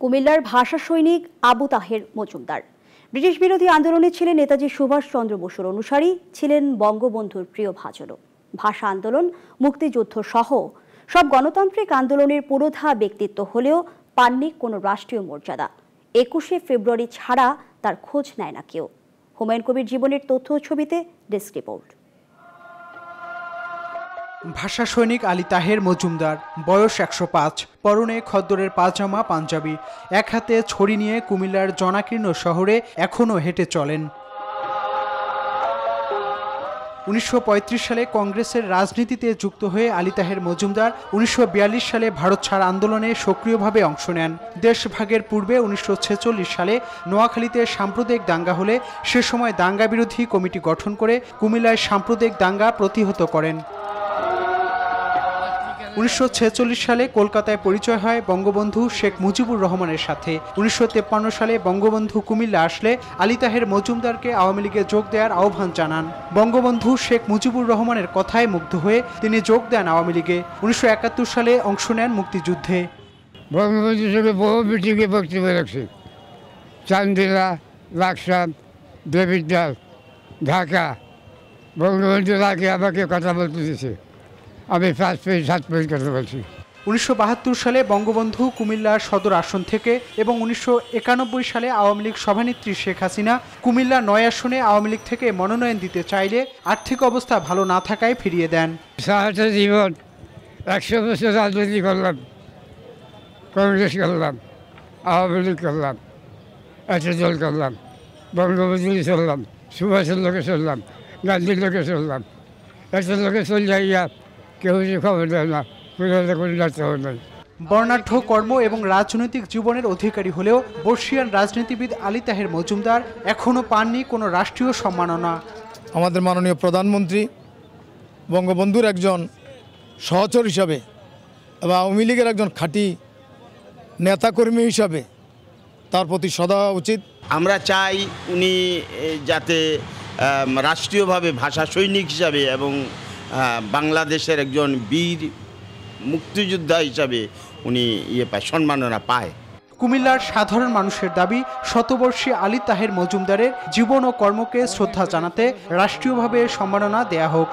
কুমিল্লার ভাষা সৈনিক আবু তাহের মজুমদার। ব্রিটিশ বিরোধী আন্দোলনে ছিলেন নেতাজি সুভাষচন্দ্র বসুর অনুসারী, ছিলেন বঙ্গবন্ধুর প্রিয় ভাজনও। ভাষা আন্দোলন, মুক্তিযুদ্ধ সহ সব গণতান্ত্রিক আন্দোলনের পুরোধা ব্যক্তিত্ব হলেও পাননি কোনো রাষ্ট্রীয় মর্যাদা। একুশে ফেব্রুয়ারি ছাড়া তার খোঁজ নেয় না কেউ। হুমায়ুন কবির জীবনের তথ্য ছবিতে ডেস্ক রিপোর্ট। ভাষা সৈনিক আলী তাহের মজুমদার, বয়স একশো পাঁচ, পরনে খদ্দরের পাজামা পাঞ্জাবি। এক হাতে ছড়ি নিয়ে কুমিল্লার জনাকীর্ণ শহরে এখনও হেঁটে চলেন। উনিশশো পঁয়ত্রিশ সালে কংগ্রেসের রাজনীতিতে যুক্ত হয়ে আলী তাহের মজুমদার উনিশশো বিয়াল্লিশ সালে ভারত ছাড় আন্দোলনে সক্রিয়ভাবে অংশ নেন। দেশভাগের পূর্বে উনিশশো ছেচল্লিশ সালে নোয়াখালীতে সাম্প্রদায়িক দাঙ্গা হলে সে সময় দাঙ্গা বিরোধী কমিটি গঠন করে কুমিল্লায় সাম্প্রদায়িক দাঙ্গা প্রতিহত করেন। উনিশশো ছেচল্লিশ সালে কলকাতায় পরিচয় হয় বঙ্গবন্ধু শেখ মুজিবুর রহমানের সাথে। উনিশশো সালে বঙ্গবন্ধু কুমিল্লা আসলে আলী তাহের মজুমদারকে আওয়ামী লীগে যোগ দেওয়ার আহ্বান জানান। বঙ্গবন্ধু শেখ মুজিবুর রহমানের কথায় মুগ্ধ হয়ে তিনি যোগ দেন আওয়ামী লীগে। উনিশশো একাত্তর সালে অংশ নেন মুক্তিযুদ্ধে। ঢাকা। বঙ্গবন্ধু আগে আমাকে কথা বলতে দিয়েছে। আমি পাঁচ পেজ সাত পেজ বলছি উনিশশো বাহাত্তর সালে বঙ্গবন্ধু কুমিল্লার সদর আসন থেকে এবং উনিশশো একানব্বই সালে আওয়ামী লীগ সভানেত্রী শেখ হাসিনা কুমিল্লা নয় আসনে আওয়ামী লীগ থেকে মনোনয়ন দিতে চাইলে আর্থিক অবস্থা ভালো না থাকায় ফিরিয়ে দেন। জীবন একশো বছর রাজনীতি করলাম কংগ্রেস করলাম আওয়ামী লীগ করলাম একটা দল করলাম বঙ্গবন্ধু চললাম সুভাষের লোকে চললাম গান্ধীর লোকে চললাম একটা লোকে চল যাইয়া কেউ যে খবর দেয় না কোনো বর্ণাঢ্য কর্ম এবং রাজনৈতিক জীবনের অধিকারী হলেও বর্ষিয়ান রাজনীতিবিদ আলী তাহের মজুমদার এখনও পাননি কোনো রাষ্ট্রীয় সম্মাননা। আমাদের মাননীয় প্রধানমন্ত্রী বঙ্গবন্ধুর একজন সহচর হিসাবে এবং আওয়ামী লীগের একজন খাঁটি নেতাকর্মী হিসাবে তার প্রতি সদা উচিত। আমরা চাই উনি যাতে রাষ্ট্রীয়ভাবে ভাষা সৈনিক হিসাবে এবং বাংলাদেশের একজন বীর মুক্তিযোদ্ধা হিসাবে উনি ইয়ে পায়, সম্মাননা পায়। কুমিল্লার সাধারণ মানুষের দাবি, শতবর্ষী আলী তাহের মজুমদারের জীবন ও কর্মকে শ্রদ্ধা জানাতে রাষ্ট্রীয়ভাবে সম্মাননা দেয়া হোক।